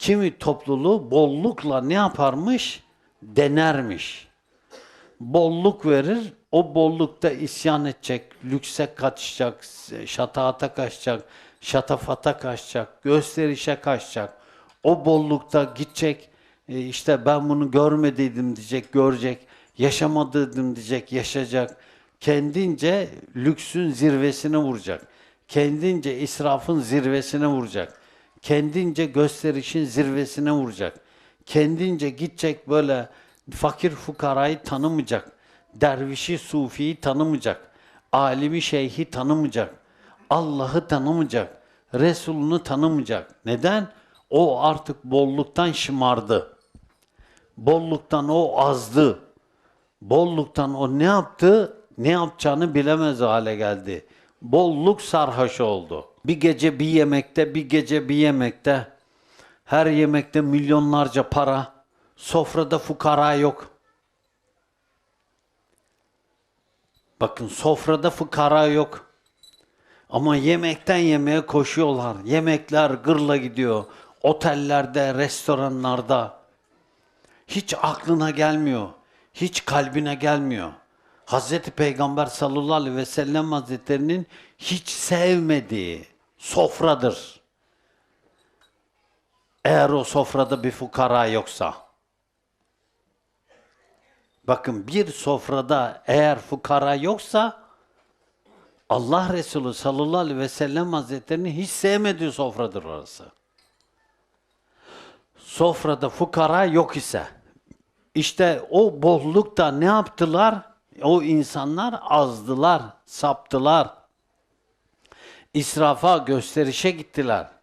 Kimi topluluğu bollukla ne yaparmış? Denermiş. Bolluk verir, o bollukta isyan edecek, lükse kaçacak, şataata kaçacak, şatafata kaçacak, gösterişe kaçacak. O bollukta gidecek, e, işte ben bunu görmediydim diyecek, görecek, yaşamadıydım diyecek, yaşayacak. Kendince lüksün zirvesine vuracak. Kendince israfın zirvesine vuracak. Kendince gösterişin zirvesine vuracak. Kendince gidecek böyle fakir fukarayı tanımayacak. Dervişi sufiyi tanımayacak. Alimi şeyhi tanımayacak. Allah'ı tanımayacak. Resulünü tanımayacak. Neden? O artık bolluktan şımardı. Bolluktan o azdı. Bolluktan o ne yaptı? Ne yapacağını bilemez hale geldi. Bolluk sarhoş oldu. Bir gece bir yemekte, bir gece bir yemekte. Her yemekte milyonlarca para. Sofrada fukara yok. Bakın sofrada fukara yok. Ama yemekten yemeğe koşuyorlar. Yemekler gırla gidiyor. Otellerde, restoranlarda. Hiç aklına gelmiyor. Hiç kalbine gelmiyor. Hazreti Peygamber sallallahu aleyhi ve sellem hazretlerinin hiç sevmediği sofradır. Eğer o sofrada bir fukara yoksa. Bakın bir sofrada eğer fukara yoksa Allah Resulü sallallahu aleyhi ve sellem hazretlerinin hiç sevmediği sofradır orası. Sofrada fukara yok ise işte o bollukta ne yaptılar? O insanlar azdılar, saptılar. İsrafa, gösterişe gittiler.